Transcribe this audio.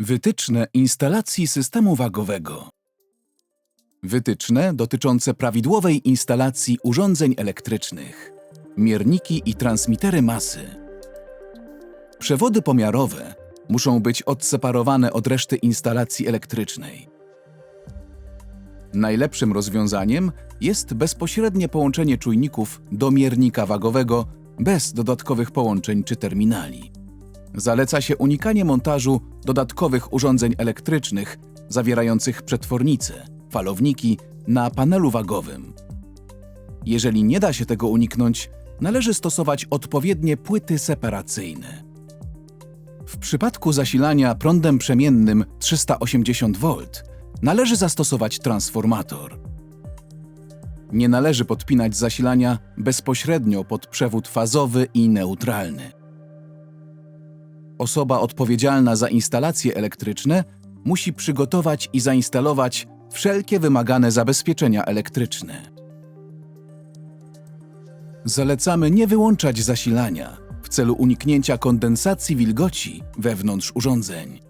Wytyczne instalacji systemu wagowego. Wytyczne dotyczące prawidłowej instalacji urządzeń elektrycznych, mierniki i transmitery masy. Przewody pomiarowe muszą być odseparowane od reszty instalacji elektrycznej. Najlepszym rozwiązaniem jest bezpośrednie połączenie czujników do miernika wagowego bez dodatkowych połączeń czy terminali. Zaleca się unikanie montażu dodatkowych urządzeń elektrycznych zawierających przetwornice, falowniki na panelu wagowym. Jeżeli nie da się tego uniknąć, należy stosować odpowiednie płyty separacyjne. W przypadku zasilania prądem przemiennym 380 V należy zastosować transformator. Nie należy podpinać zasilania bezpośrednio pod przewód fazowy i neutralny. Osoba odpowiedzialna za instalacje elektryczne musi przygotować i zainstalować wszelkie wymagane zabezpieczenia elektryczne. Zalecamy nie wyłączać zasilania w celu uniknięcia kondensacji wilgoci wewnątrz urządzeń.